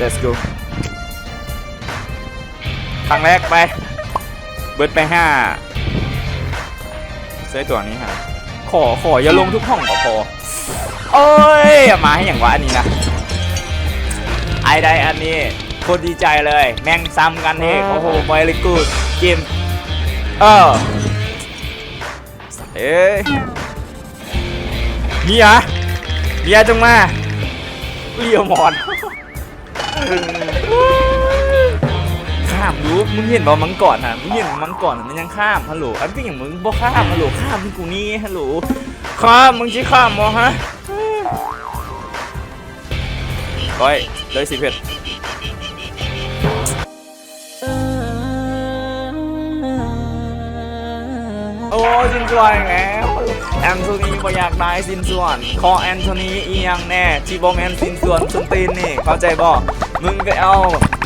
let's go ครั้งแรกไป เบิร์ดไปห้าเซตตัวนี้ฮะขอขออย่าลงทุกห้องก็พอโอ้ย มาให้อย่างวะอันนี้นะ ไอ้ได้อันนี้โคตรดีใจเลย แม่งซ้ำกันเองโอ้โหบอยเลยกูดเกมเออเอ้ยเมียเมียจงมาเลียวหมอน ข้ามดูมึงเห็นบ่มังก่อนฮะมึงเห็นมังก่อนมันยังข้ามฮัลโหลอันก็อย่างมึงบ่ข้ามฮัลโหลข้ามที่กูนี่ฮัลโหลข้ามมึงชิข้ามบ่ฮะร้อยเลยสิเพชรโอ้สินส่วนอีกแล้วแอนโทนีบ่อยากได้สินส่วน ขอแอนโทนีอียังแน่ที่บ่แม่นสินส่วนส้นตีนนี่ เข้าใจบ่ มึงก็เอา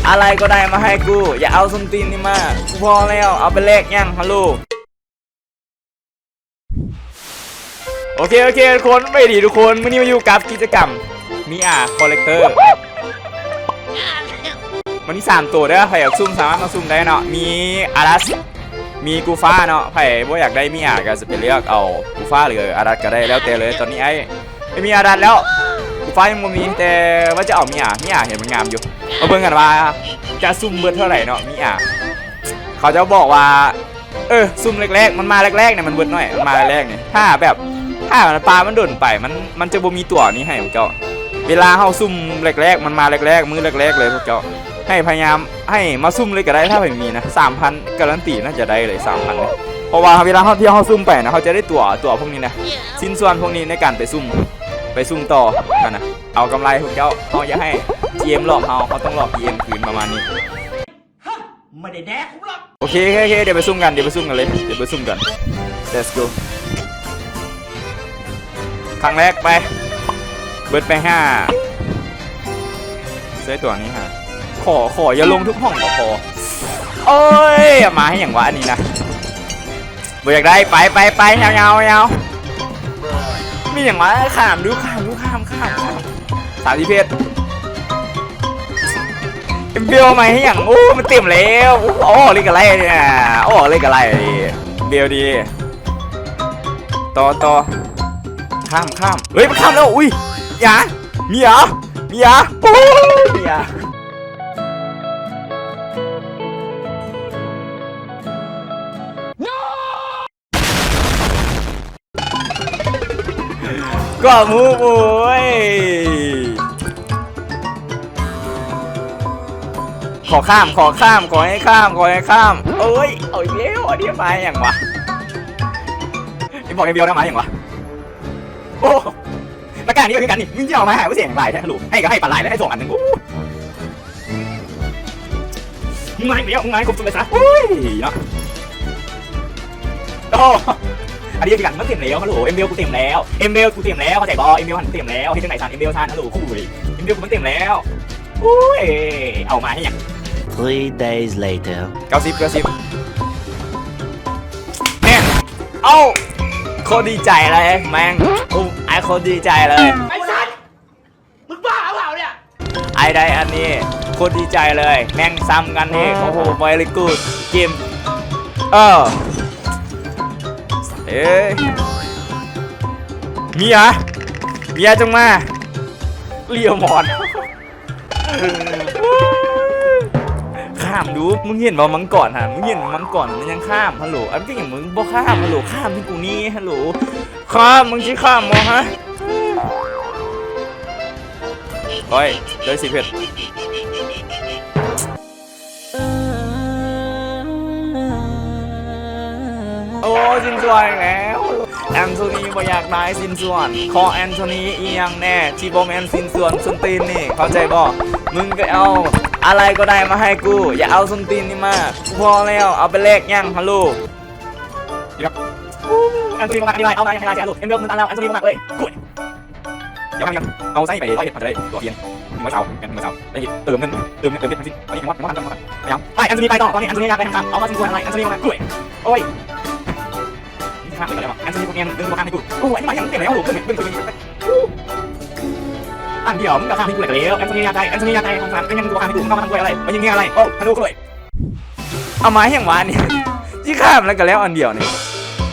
อะไรก็ได้มาให้กู อย่าเอาส้นตีนนี่มากูพอแล้วเอาไปแลกยังฮัลโหลโอเคโอเคทุกคนไม่ดีทุกคนมื่อนี้มาอยู่กับกิจกรรมมีอาคอลเลกเตอร์วันนี้สามตัวเด้อใครอยากซุ่มสามารถมาซุ่มได้เนาะมีอารัสมีกูฟ้าเนาะใครบ่อยากได้มีอาก็จะไปเลือกเอากูฟ้าหรืออารัสก็ได้แล้วแต่เลยตอนนี้ไอ้ไม่มีอารัสแล้ว กูฟ้ายังบ่มีแต่ว่าจะเอามีอ่ามีอ่าเห็นมันงามอยู่มาเบิ่งกันว่าจะซุ่มเบิดเท่าไหร่เนาะมีอะเขาจะบอกว่า เออซุ่มแรกๆ มันมาแรกๆเนี่ยมันเบิดหน่อยมันมาแรกๆเนี่ยถ้าแบบถ้าปลามันโดนไปมันมันจะบ่มีตัวนี้ให้พวกเจ้าเวลาเฮาซุ่มแรกๆ มันมาแรกๆ มือแรกๆเลยพวกเจ้าให้พยายามให้มาซุ่มเลยก็ได้ถ้าไม่มีนะ3,000การันตีน่าจะได้เลย3,000เลยเพราะว่าเวลาเฮาที่เฮาซุ่มไปนะเขาจะได้ตัวตัวพวกนี้นะชิ้นส่วนพวกนี้ในการไปซุ่ม ไปซุ่มต่อนั่นนะเอากำไรพวกเจ้าเฮาอย่าให้ GM หลอกเฮาเขาต้องหลอก GM คืนประมาณนี้ไม่ได้แดกกูหรอกโอเคโอเคโอเคเดี๋ยวไปซุ่มกันเดี๋ยวไปซุ่มกันเลยเดี๋ยวไปซุ่มกัน let's go ครั้งแรกไป เบิร์ดไปห้าเซตตัวนี้ฮะขอขออย่าลงทุกห้องก็พอโอ้ยมาให้อย่างวะอันนี้นะบ่อยากได้ไปไปไปยาวยาวยาว มีอย่างวะข้ามดูข้ามดูข้ามข้ามข้ามสามสิเพชรเบลมาให้อย่างโอ้มันเต็มแล้วโอ้เล่นกับอะไรเนี่ยโอ้เล่นกับอะไรเบลดีต่อต่อข้ามข้ามเฮ้ยมันข้ามแล้วอุ้ยอย่ามีเหรอมีเหรอโอ้ยมีเห ก็มูโอ้ยขอข้ามขอข้ามขอให้ข้ามขอให้ข้ามเอ้ยเอาอีกแล้วอันนี้มาอย่างวะไอ้บอกไอ้เบียวนะมาอย่างวะโอ้แล้วการนี้ก็คือกันนี่มึงจะเอามาหาว่าเสียงไรแท้ลูกให้ก็ให้ปลาไหลแล้วให้ส่งอันหนึ่งมึงมาอีกแล้วมึงมาให้ครบจุดเลยซะโอ้ยเนาะโอ้ อันนี้คือกันมันเต็มแล้วฮัลโหลเอ็มเบลกูเต็มแล้วเอ็มเบลกูเต็มแล้วเข้าใจบอเอ็มเบลหันเต็มแล้วที่จังไหนซันเอ็มเบลซันฮัลโหลคู่เลยเอ็มเบลกูมันเต็มแล้วอุ้ยเอามาให้อย่าง Three days later. เก้าสิบเก้าสิบแม่งเอ้าโคตรดีใจเลยแม่งอุ้มไอโคตรดีใจเลยไอ้สัตว์มึงบ้าเปล่าเนี่ยไอได้อันนี้โคตรดีใจเลย แม่งซ้ำกันเองโอ้โหบอยเลยกูดเกมเออ เอ้ยเมียเมียจงมาเลียวหมอนข้ามดูมึงเห็นบ่มังก่อนฮะมึงเห็นมังก่อนมันยังข้ามฮัลโหลอันก็อย่างมึงบ่ข้ามฮัลโหลข้ามที่กูนี่ฮัลโหลข้ามมึงชิข้ามบ่ฮะโอ้ยเลยสิเพชร สินส่วนแล้วแอนโทนีบ่อยากได้สินส่วนขอแอนโทนีอียังแน่ที่บ่แม่นสินส่วนส้นตีนนี่ เข้าใจบ่มึงก็เอาอะไรก็ได้มาให้กู อย่าเอาส้นตีนนี่มาพอแล้วเอาไปแลกยังฮัลโหลอันนี้มาอันนี้มาเอามาให้ได้สิฮัลโหลเอ็มเบลมึงตามเราอันนี้มาเลยกูเดี๋ยวกันเอาไส้ไปเลยเอาจะได้ตัวเทียนเมื่อเช้ากันมือเช้าได้เติมเงินเติมเงินเติมเงินทั้งสิ้นตอนนี้ผมว่าผมว่าทำมาพยายามไปอันนี้ไปต่อตอนนี้อันนี้อยากไปทางเอามาสินส่วนอะไรอันนี้มากูโอ้ย นี่ข้ามไปแล้วอันนี้พวกนี้เดินตัวข้ามให้กูโอ้ยอันนี้มาอย่างเต็มแล้วโอ้โหเป็นเป็นเป็นเป็นอันเดียวมึงกับข้ามที่กูแหลกแล้วแอนนี้ยาใจแอนนี้ยาใจของสามเป็ยังตัวข้ามที่กูมึงก็มาทำกูอะไรมันยังไงอะไรโอ้ฮัลโหลเลยเอามาแห่งวานเนี่ยที่ข้ามแล้วก็แล้วอันเดียวเนี่ย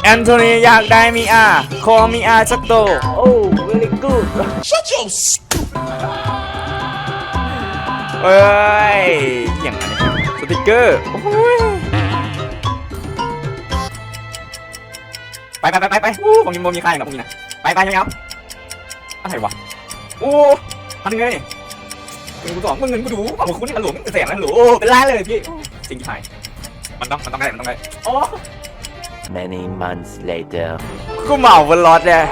แอนโทนีอยากได้มีอาขอมีอาสักโตโอ้ very good เอ้ยอย่างไรสติกเกอร์โอ้ย ไปไปไปไปไปอู้ผมยังบ่มีใครหรอกพวกนี้นะไปไปยังๆอะไรวะโอ้ทำยังไงเงินกูสองมึงเงินกูดูเอามาคุณนี่มันหลวมมันแสนนะหลวมโอ้เป็นล้านเลยพี่จริงที่ไทยมันต้องมันต้องได้มันต้องได้โอ้ Many months later. กูเหมาบนรถเลย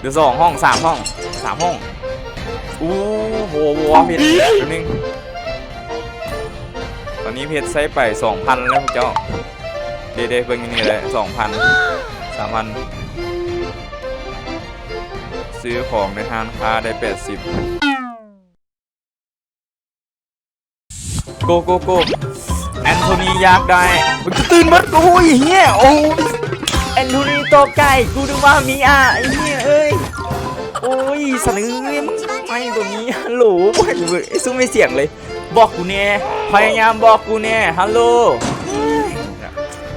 เดี๋ยวสองห้องสามห้องสามห้องอู้โหโหผิดแป๊บนึงตอนนี้เพชรใช้ไปสองพันแล้วพวกเจ้าเดเดเบิ่งนี่เลยสองพัน สามพันซื้อของในห้างค้าได้แปดสิบโกโกโกแอนโทนีอยากได้มันจะตื่นมัดกูไอ้เหี้ยโอ้แอนโทนีตกใจกูนึกว่ามีอะไอ้เหี้ยเอ้ยโอ้ยสนึกมึงไม่ตัวนี้ฮัลโหลไอ้ซุ้มไม่เสียงเลย บอกกูเนี่ยพยายามบอกกูเนี่ยฮัลโหล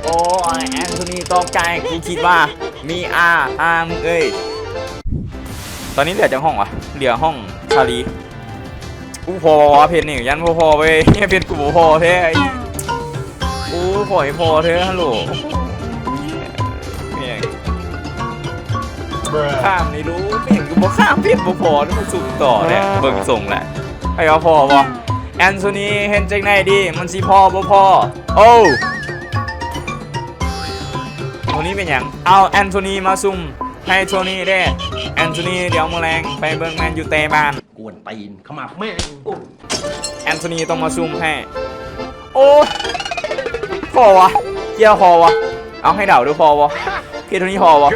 อ้ยแอนโทนีตกใจกูคิดว่ามีอาอามึงเอ้ยตอนนี้เหลือจังห้องวะเหลือห้องชาลีกูพอวะเพนนี่ยันพอพอไปเนี่ยเพนกูบ่พอเท่ไอ้กูขอให้พอเท่ฮัลโหลเนี่ยข้ามนี่รู้ไม่เห็นกูบอกข้ามเพนบ่พอนี่มันสูงต่อเนี่ยเบิ่งส่งแหละไอ้ว่าพอวะแอนโทนีเห็นจังไหนดีมันสิพอบ่พอโอ้โท นี้เป็นอย่างเอาแอนโทนีมาซุ่มให้โทนี่ได้แอนโทนีเดี๋ยวมาแรงไปเบิร์กแมนอยู่เตะบ้านกวนตีนขมับแม่แอนโทนีต้องมาซุ่มให้ โอ้พอวะเกี่ยวพอวะเอาให้เดาดูพอวะพี่โทนี่พอวะ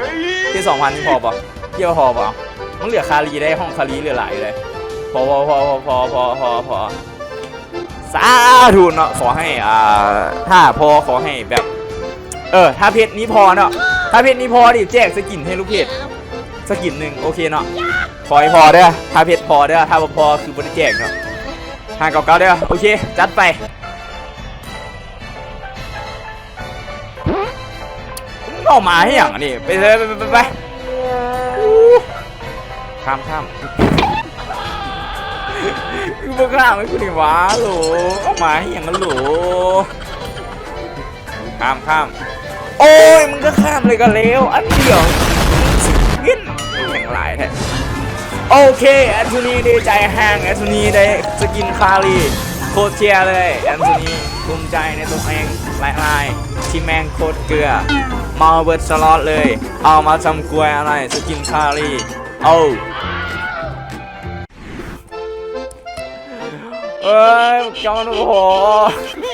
พี่สองพันนี่พอปะเกี่ยวพอปะมันเหลือคารีได้ห้องคารีเหลือหลายเลยพอพอพอพอพอพอพอสาธุเนาะขอให้อ่าถ้าพอขอให้แบบ เออ ถ้าเพชรนี้พอเนาะ ถ้าเพชรนี้พอดิแจกสกินให้ลูกเพจสกินหนึ่งโอเคเนาะขอให้พอเด้อ ถ้าเพชรพอเด้อ ถ้าบ่พอคือบริแจกเนาะห้าเก้าเก้าเด้อ โอเค จัดไปออกมาให้อย่างนี้ไปเลยไปไปไปข้ามข้ามคือบ่ข้ามไม่คุณดิวะโหลออกมาให้อย่างนั้นโหลข้ามข้าม โอ้ยมึงก็ข้ามเลยก็เร็วอันเดียวขึ้นแข่งหลายแท้โอเคแอนโทนีดีใจแห้งแอนโทนีได้สกินคารีโคตรเชียร์เลยแอนโทนีภูมิใจในตัวเองหลายลายที่แมงโคตรเกลือมาเบิร์ดสล็อตเลย เอามาทำกล้วยอะไรสกินคารีโอ้เอ้ยจอนโอ้โห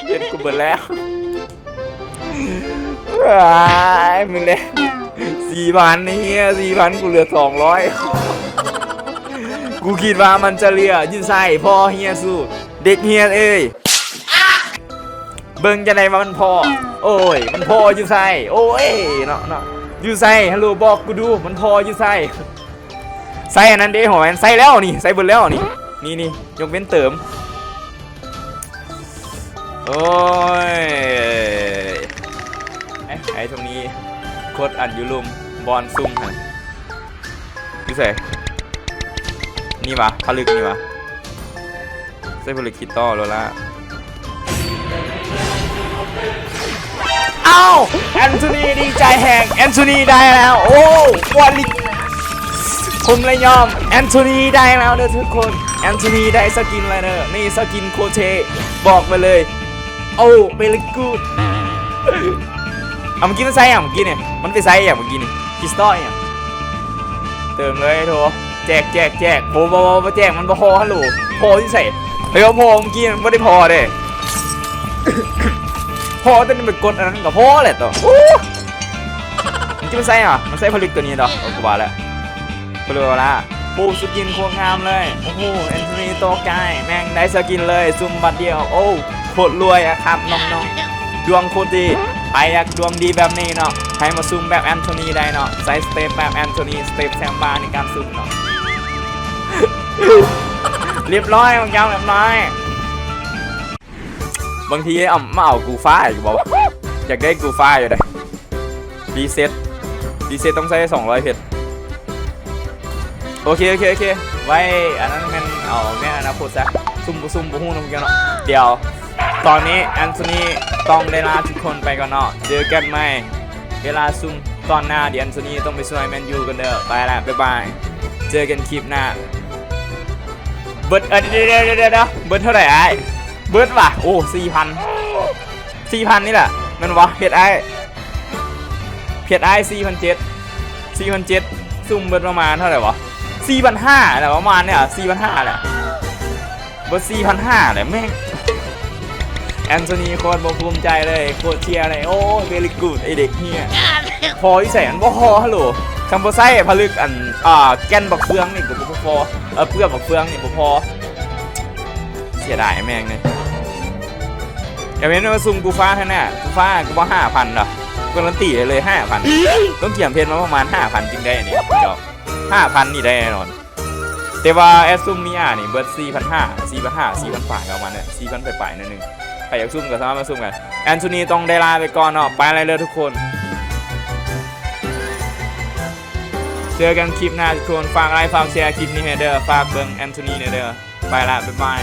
เด็ดกูเบิดแล้ว มึงเนี่ยสี่พันเฮียสี่พันกูเหลือสองร้อยกูคิดว่ามันจะเหลือยืนใส่พ่อเฮียสู้เด็กเฮียเอ้ยเบิ่งจะไหนว่ามันพอโอ้ย มันพออยู่ใส่โอ้ยเนาะเนาะอยู่ใส่ฮัลโหลบอกกูดูมันพออยู่ใส่ใส่อันนั้นเด้หอยใส่แล้วนี่ใส่เบนแล้วนี่นี่นี่ยกเว้นเติมโอ้ย อ้ตรงนี้โคตรอันยุลุมบอลซุ่มฮะยูเซ่นี่วะผลึกนี่วะใส่ผลึกคิดต่อโลล่าเอ้าแอนโทนีดีใจแหงแอนโทนีได้แล้ว โอ้วอลลิผมเลยยอมแอนโทนีได้แล้วเด้อทุกคนแอนโทนีได้สกินอะไรเด้อนี่สกินโคเชบอกมาเลย โอ้เบลกูด เอาเมื่อกี้มันไซส์อะเมื่อกี้เนี่ย มันไปไซส์อะเมื่อกี้นี่คริสตัลอะเติมเลยโถแจกแจกแจกโบโบโบแจกมันพอฮัลโหลพอที่ใส่เฮ้ยพอเมื่อกี้มันไม่ได้พอเด้พอแต่นี่มันกดอันนั้นกับพอแหละตัวโอ้เมื่อกี้มันไซส์อะมันไซส์ผลึกตัวนี้ดอกเอกูว่าแล้วกูรู้ล้วปูสกินควงงามเลย โอ้โหแอนโทนีโตกายแม่งได้สกินเลยซุ่มบัตรเดียว โอ้โคตรรวยอะครับน้องๆดวงโคตรดี ใครอยากดวงดีแบบนี้เนาะให้มาซูมแบบแอนโทนีได้เนาะใส่สเตปแบบแอนโทนีสเตปแซมบาในการซูมเนาะเรียบร้อยบางอย่างเรียบร้อยบางทีเอามาเอากูฟ้าอีกบอกอยากได้กูฟ้าอยู่เลยรีเซ็ตรีเซ็ตต้องใช้200เพชรโอเคโอเคโอเคไว้อันนั้นมันเอาแม่อนาคตซะซุ่มบุซุ่มบุหูนมกันเนาะเดี๋ยว ตอนนี้แอนโทนีต้องได้ลาทุกคนไปก่อนเนาะเจอกันไหมเวลาซุ่มตอนหน้าเดี๋ยวแอนโทนีต้องไปช่วยแมนยูกันเด้อไปละบ๊ายบายเจอกันคลิปหน้าเบิร์ดเออเดี๋ยวเดี๋ยวเดี๋ยวเบิร์ดเท่าไหร่ไอ้เบิร์ดว่ะโอ้สี่พันสี่พันนี่แหละมันวะเพจไอ้เพจไอ้สี่พันเจ็ดสี่พันเจ็ดซุ่มเบิร์ดประมาณเท่าไหร่วะสี่พันห้าแหละประมาณเนี่ยสี่พันห้าแหละเบิร์ดสี่พันห้าแหละแม่ง แอนโทนีโคตรบภูมิใจเลยโคตรเชียร์เลยโอ้เวลิกูดไอเด็กเฮียพอที่ใส่อันบ่พอฮัลโหลคัมโบไซผลึกอันอ่าแกนบักเฟืองนี่ก็บ่พอเออเพื่อบักเฟืองนี่บ่พอเสียดายแม่งเลยอย่าเว้นว่าซุ่มกูฟ้าแค่นั้นกูฟ้ากูว่าห้าพันหรอการันตีเลยห้าพันต้องเกี่ยมเพนมาประมาณห้าพันจริงได้อันนี่เดี๋ยวห้าพันนี่ได้แน่นอน แต่ว่าแอดซุ่มมีอะนี่เบิร์ดสี่พันห้าสี่พันห้าสี่พันฝ่ายประมาณเนี่ยสี่พันฝ่ายๆนิดนึง ใครอยากซุ่มก็สามารถมาซุ่มกันแอนโทนีต้องได้ลาไปก่อนเนาะไปอะไรเลยทุกคน เจอกันคลิปหน้าทุกคนฝากไลค์ฝากแชร์คลิปนี้ให้เด้อฝากเบิ่งแอนโทนีเด้อไปละบ๊ายบาย